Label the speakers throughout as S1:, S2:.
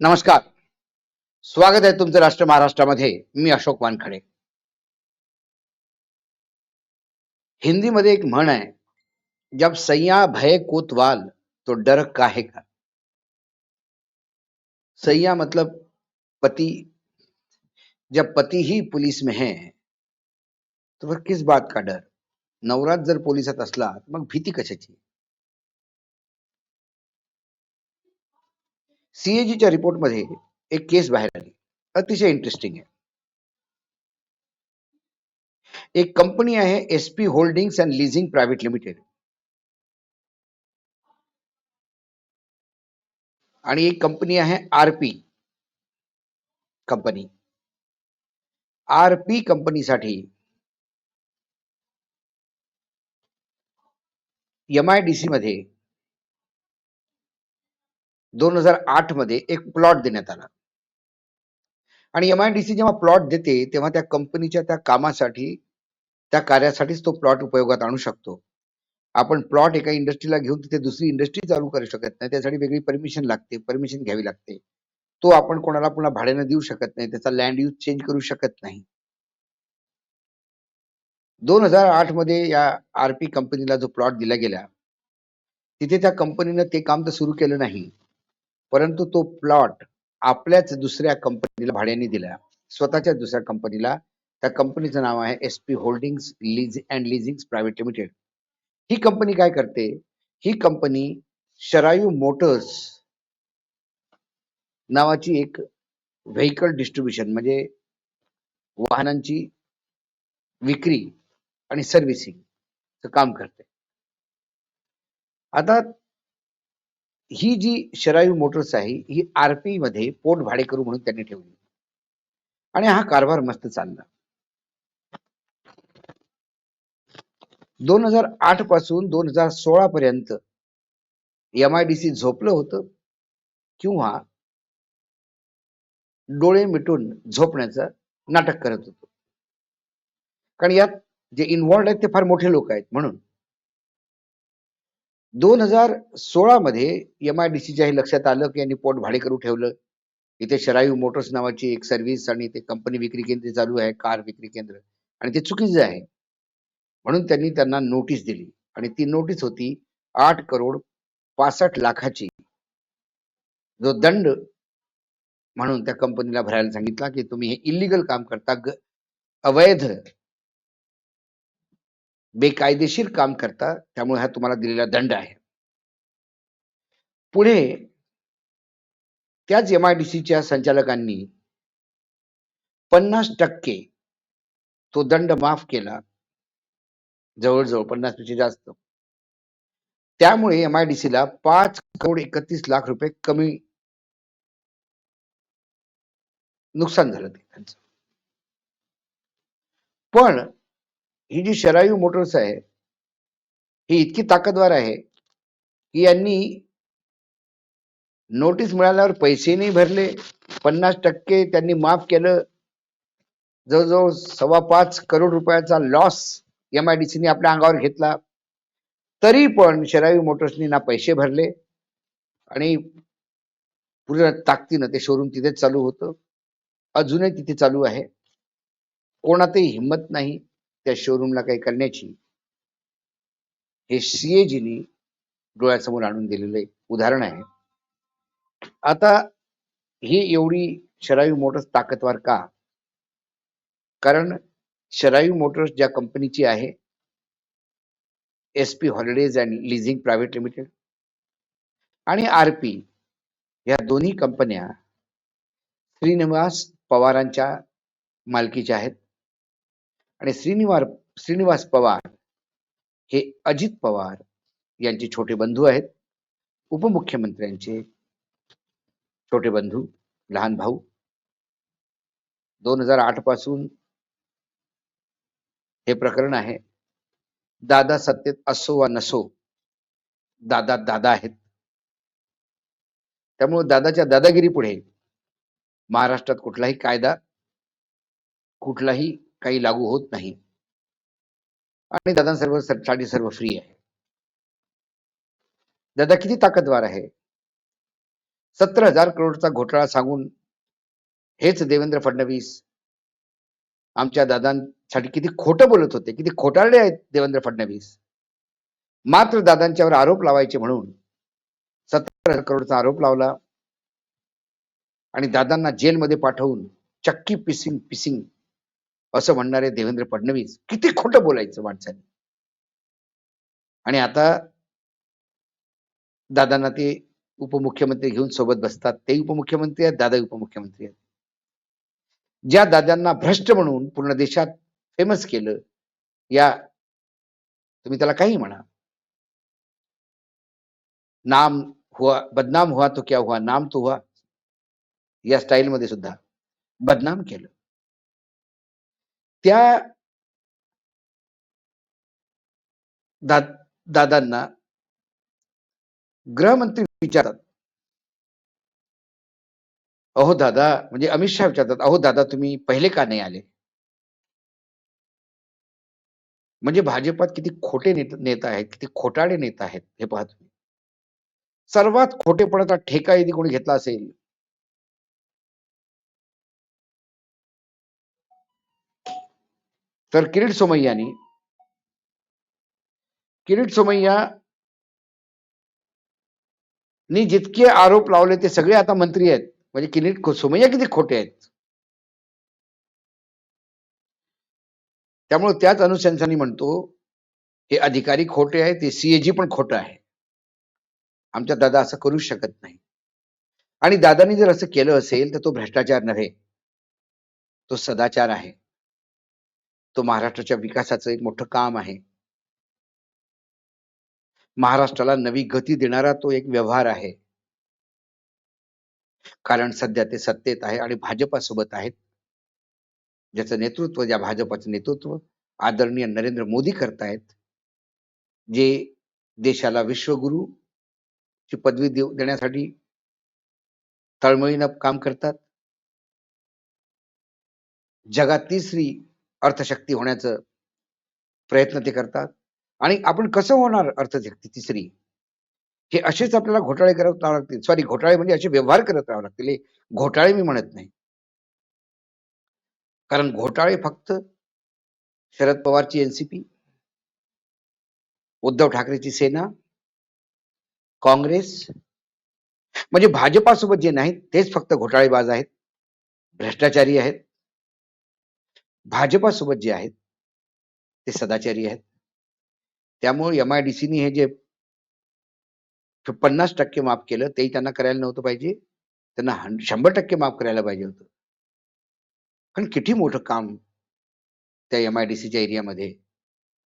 S1: नमस्कार. स्वागत आहे तुमचं राष्ट्र महाराष्ट्रामध्ये. मी अशोक वानखडे. हिंदीमध्ये एक म्हण आहे जब सैया भय कोतवाल तो डर काहे का? सैया मतलब पति जब पति ही पुलिस में है तो फिर किस बात का डर? नवरात जर पोलिसात असला मग भीती कशाची? सीएजीच्या रिपोर्टमध्ये एक केस बाहेर आली. अतिशय इंटरेस्टिंग आहे. एक कंपनी आहे SP holdings and leasing private limited आणि एक कंपनी आहे आरपी कंपनी आरपी कंपनीसाठी एम आय डी सी मध्ये दोन हजार आठमध्ये एक प्लॉट देण्यात आला. आणि एम आय डी सी जेव्हा प्लॉट देते तेव्हा त्या कंपनीच्या त्या कामासाठी त्या कार्यासाठीच तो प्लॉट उपयोगात आणू शकतो. आपण प्लॉट एका इंडस्ट्रीला घेऊन तिथे दुसरी इंडस्ट्री चालू करू शकत नाही त्यासाठी वेगळी परमिशन लागते परमिशन घ्यावी लागते. तो आपण कोणाला पुन्हा भाड्यानं देऊ शकत नाही त्याचा लँड यूज चेंज करू शकत नाही. दोन हजार आठमध्ये या आरपी कंपनीला जो प्लॉट दिला गेला तिथे त्या कंपनीनं ते काम तर सुरू केलं नाही. परंतु तो प्लॉट आपल्याच दुसऱ्या कंपनीला भाड्याने दिला. स्वतःच्या दुसऱ्या कंपनीला त्या कंपनीचं नाव आहे S P holdings lease and leasing private limited he company काय करते? ही कंपनी शरायू मोटर्स नावाची एक व्हेकल डिस्ट्रीब्युशन म्हणजे वाहनांची विक्री आणि सर्व्हिसिंग काम करते. आता ही जी शरायू मोटर्स आहे ही आरपी मध्ये पोट भाडेकरू म्हणून त्यांनी ठेवली. आणि हा कारभार मस्त चालला. दोन हजार आठपासून दोन हजार सोळा पर्यंत एम आय डी सी झोपलं होतं. किंवा डोळे मिटून झोपण्याचं नाटक करत होतो. कारण यात जे इन्व्हॉल्ड आहेत ते फार मोठे लोक आहेत म्हणून. दोन हजार सोळा मध्ये एम आय डी सीच्या हे लक्षात आलं की यांनी पोट भाडे करू ठेवलं. इथे शरायू मोटर्स नावाची एक सर्व्हिस आणि ते कंपनी विक्री केंद्र चालू आहे कार विक्री केंद्र. आणि ते चुकीचं आहे. म्हणून त्यांनी त्यांना नोटीस दिली. आणि ती नोटीस होती आठ करोड पासष्ट लाखाची. जो दंड म्हणून त्या कंपनीला भरायला सांगितला की तुम्ही हे इलिगल काम करता. ग- अवैध बेकायदेशीर काम करता त्यामुळे हा तुम्हाला दिलेला दंड आहे. पुढे त्याच एम आय डी सीच्या संचालकांनी पन्नास टक्के तो दंड माफ केला. जवळजवळ पन्नासपेक्षा जास्त. त्यामुळे एम आय डी पाच करोड एकतीस लाख रुपये कमी नुकसान झालं ते त्यांचं. पण ही जी शरायू मोटर्स आहे ही इतकी ताकदवार आहे की यांनी नोटीस मिळाल्यावर पैसे नाही भरले पन्नास टक्के त्यांनी माफ केलं जवळजवळ सव्वा पाच करोड रुपयाचा लॉस एम आय डी सीने आपल्या अंगावर घेतला. तरी पण शरायू मोटर्सनी ना पैसे भरले आणि पूर्ण ताकदीनं ते शोरूम तिथेच चालू होतं. अजूनही तिथे चालू आहे. कोणातही हिंमत नाही. त्या शोरूमला काही करण्याची. हे सीएजीनी डोळ्यासमोर आणून दिलेले उदाहरण आहे. आता ही एवढी शरायू मोटर्स ताकदवार का? कारण शरायू मोटर्स ज्या कंपनीची आहे S P holidays and leasing private limited आणि आर पी या दोन्ही कंपन्या श्रीनिवास पवारांच्या मालकीच्या आहेत. आणि श्रीनिवार श्रीनिवास पवार हे अजित पवार यांचे छोटे बंधू आहेत. उपमुख्यमंत्र्यांचे छोटे बंधू लहान भाऊ. दोन हजार आठपासून हे प्रकरण आहे. दादा सत्तेत असो वा नसो दादा दादा आहेत. त्यामुळे दादाच्या दादागिरी पुढे महाराष्ट्रात कुठलाही कायदा कुठलाही काही लागू होत नाही. आणि दादा सर्वसाठी सर्व फ्री आहे. दादा किती ताकदवार आहे? सत्तर हजार करोडचा घोटाळा सांगून हेच देवेंद्र फडणवीस आमच्या दादांसाठी किती खोटं बोलत होते किती खोटारडे आहेत देवेंद्र फडणवीस. मात्र दादांच्यावर आरोप लावायचे म्हणून सत्तर हजार करोडचा आरोप लावला. आणि दादांना जेलमध्ये पाठवून चक्की पिसिंग पिसिंग असं म्हणणारे देवेंद्र फडणवीस किती खोटं बोलायचं माणसाने. आणि आता दादांना ते उपमुख्यमंत्री घेऊन सोबत बसतात ते उपमुख्यमंत्री आहेत दादा उपमुख्यमंत्री आहेत. ज्या दादांना भ्रष्ट म्हणून पूर्ण देशात फेमस केलं या तुम्ही त्याला काही म्हणा. नाम हुआ बदनाम हुआ तो क्या हुआ नाम तो हुआ या स्टाईल मध्ये सुद्धा बदनाम केलं. त्या दा दादांना गृहमंत्री विचारतात. अहो दादा म्हणजे अमित शहा विचारतात अहो दादा तुम्ही पहिले का नाही आले? म्हणजे भाजपात किती खोटे नेत- नेता आहेत किती खोटाडे नेता आहेत हे पाहत तुम्ही. सर्वात खोटेपणाचा ठेका यदि कोणी घेतला असेल तर किरीट सोमय्यानी किरीट सोमय्या नी जितके आरोप लावले ते सगळे आता मंत्री आहेत. म्हणजे किरीट सोमय्या किती खोटे आहेत? त्यामुळे त्याच अनुशंसाने म्हणतो हे अधिकारी खोटे आहेत ते सीएजी पण खोटं आहे. आमच्या दादा असं करू शकत नाही. आणि दादानी जर असं केलं असेल तर तो भ्रष्टाचार नव्हे. तो सदाचार आहे. तो महाराष्ट्राच्या विकासाचं एक मोठं काम आहे. महाराष्ट्राला नवी गती देणारा तो एक व्यवहार आहे. कारण सध्या ते सत्तेत आहे आणि भाजपासोबत आहेत. ज्याचं नेतृत्व ज्या भाजपाचं नेतृत्व आदरणीय नरेंद्र मोदी करतायत. जे देशाला विश्वगुरु ची पदवी देऊ देण्यासाठी तळमळीनं काम करतात. जगात तिसरी अर्थशक्ती होण्याचं प्रयत्न ते करतात. आणि आपण कसं होणार अर्थशक्ती तिसरी? हे असेच आपल्याला घोटाळे करत राहावं लागतील. सॉरी घोटाळे म्हणजे असे व्यवहार करत राहावं लागतील. हे घोटाळे मी म्हणत नाही. कारण घोटाळे फक्त शरद पवारची एनसीपी उद्धव ठाकरेची सेना काँग्रेस म्हणजे भाजपासोबत जे नाहीत तेच फक्त घोटाळेबाज आहेत भ्रष्टाचारी आहेत. भाजपासोबत जे आहेत ते सदाचारी आहेत. त्यामुळे एम आय डी सीने हे जे पन्नास टक्के माफ केलं तेही त्यांना करायला नव्हतं पाहिजे. त्यांना हं- शंभर टक्के माफ करायला पाहिजे होतं. कारण किती मोठं काम त्या एम आय डी सीच्या एरियामध्ये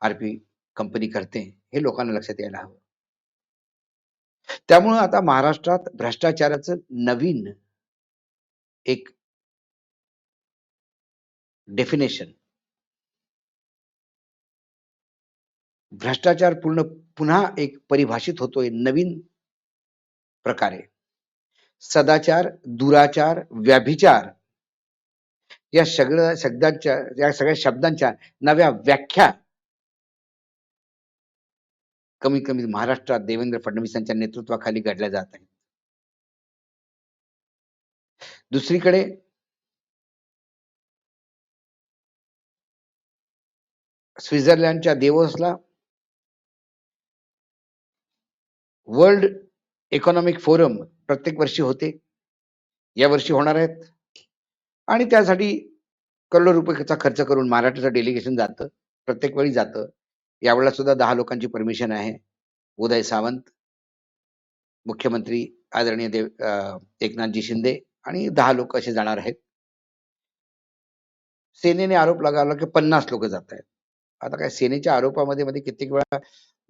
S1: आरपी कंपनी करते हे लोकांना लक्षात यायला हवं. त्यामुळं आता महाराष्ट्रात भ्रष्टाचाराचं नवीन एक डेफिनेशन. भ्रष्टाचार पूर्ण पुन्हा एक परिभाषित होतोय नवीन प्रकारे. सदाचार दुराचार व्याभिचार या सगळ्या शब्दांच्या या सगळ्या शब्दांच्या नव्या व्याख्या कमीत कमी महाराष्ट्रात देवेंद्र फडणवीसांच्या नेतृत्वाखाली घडल्या जात आहेत. दुसरीकडे स्वित्झर्लंडच्या देवोसला वर्ल्ड इकॉनॉमिक फोरम प्रत्येक वर्षी होते. या वर्षी होणार आहेत. आणि त्यासाठी करोडो रुपयाचा खर्च करून महाराष्ट्राचं डेलिगेशन जातं. प्रत्येक वेळी जातं. यावेळेला सुद्धा दहा लोकांची परमिशन आहे. उदय सावंत मुख्यमंत्री आदरणीय देव एकनाथजी शिंदे आणि दहा लोक असे जाणार आहेत. सेनेने आरोप लगावला की पन्नास लोक जात आहेत आता काय सेनेच्या आरोपामध्ये मध्ये कित्येक वेळा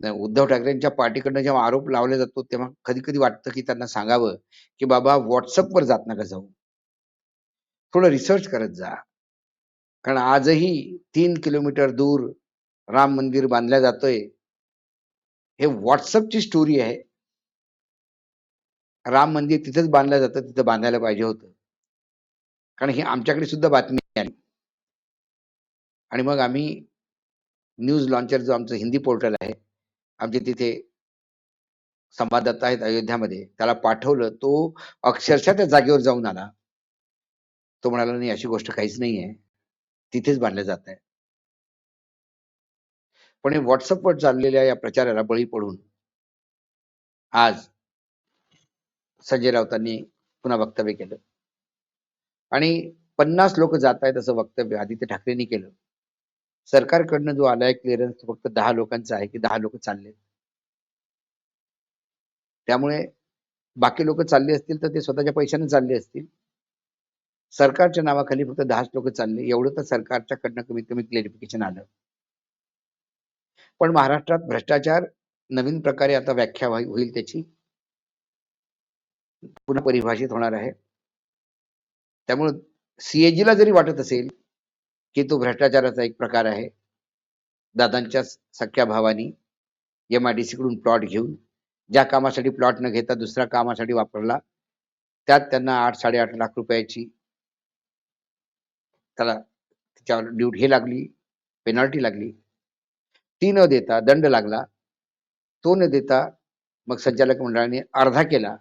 S1: उद्धव ठाकरेंच्या पार्टीकडनं जेव्हा आरोप लावला जातो तेव्हा कधी कधी वाटतं की त्यांना सांगावं की बाबा व्हॉट्सअपवर जात नका जाऊ. थोडं रिसर्च करत जा. कारण आजही तीन किलोमीटर दूर राम मंदिर बांधल्या जातोय. हे व्हॉट्सअपची स्टोरी आहे. राम मंदिर तिथेच बांधलं जातं तिथं बांधायला पाहिजे होतं. कारण ही आमच्याकडे सुद्धा बातमी आली आणि मग आम्ही न्यूज लॉन्चर जो आमचं हिंदी पोर्टल आहे आमचे तिथे संवाददाता आहेत अयोध्यामध्ये त्याला पाठवलं तो अक्षरशः त्या जागेवर जाऊन आला. तो म्हणाला नाही अशी गोष्ट काहीच नाही आहे. तिथेच बांधलं जात आहे. पण हे व्हॉट्सअपवर चाललेल्या या प्रचाराला बळी पडून आज संजय राऊतांनी पुन्हा वक्तव्य केलं. आणि पन्नास लोक जात आहेत असं वक्तव्य आदित्य ठाकरेंनी केलं. सरकारकडनं जो आलाय क्लिअरन्स तो फक्त दहा लोकांचा आहे की दहा लोक चालले त्यामुळे बाकी लोक चालले असतील तर ते स्वतःच्या पैशाने चालले असतील. सरकारच्या नावाखाली फक्त दहाच लोक चालले एवढं तर सरकारच्या कडनं कमीत कमी क्लेरिफिकेशन आलं. पण महाराष्ट्रात भ्रष्टाचार नवीन प्रकारे आता व्याख्या व्हाई- होईल त्याची. पुन्हा परिभाषित होणार आहे. त्यामुळे सीएजी ला जरी वाटत असेल की तो भ्रष्टाचाराचा एक प्रकार आहे. दादांच्या सख्या भावानी एम आय डी सी कडून प्लॉट घेऊन ज्या कामासाठी प्लॉट न घेता दुसऱ्या कामासाठी वापरला त्यात त्यांना आठ साडेआठ लाख रुपयाची त्याला त्याच्यावर ड्यूट हे लागली पेनल्टी लागली. ती न देता दंड लागला. तो न देता मग संचालक मंडळाने अर्धा केला.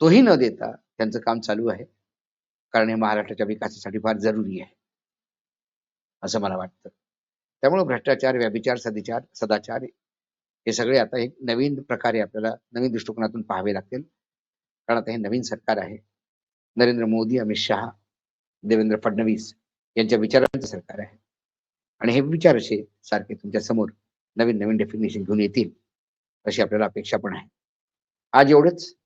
S1: तोही न देता त्यांचं काम चालू आहे. कारण हे महाराष्ट्राच्या विकासासाठी फार जरुरी आहे. असं मला वाटतं. त्यामुळे भ्रष्टाचार व्याभिचार सदिचार सदाचार हे सगळे आता एक नवीन प्रकारे आपल्याला नवीन दृष्टिकोनातून पाहावे लागतील. कारण आता हे नवीन सरकार आहे. नरेंद्र मोदी अमित शहा देवेंद्र फडणवीस यांच्या विचारांचं सरकार आहे. आणि हे विचार असे सारखे तुमच्यासमोर नवीन नवीन डेफिनेशन घेऊन येतील अशी आपल्याला अपेक्षा पण आहे. आज एवढंच.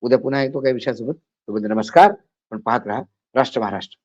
S1: उद्या पुन्हा येतो काही विषयासोबत. तोपर्यंत नमस्कार. पण पाहत राहा. राष्ट्र महाराष्ट्र.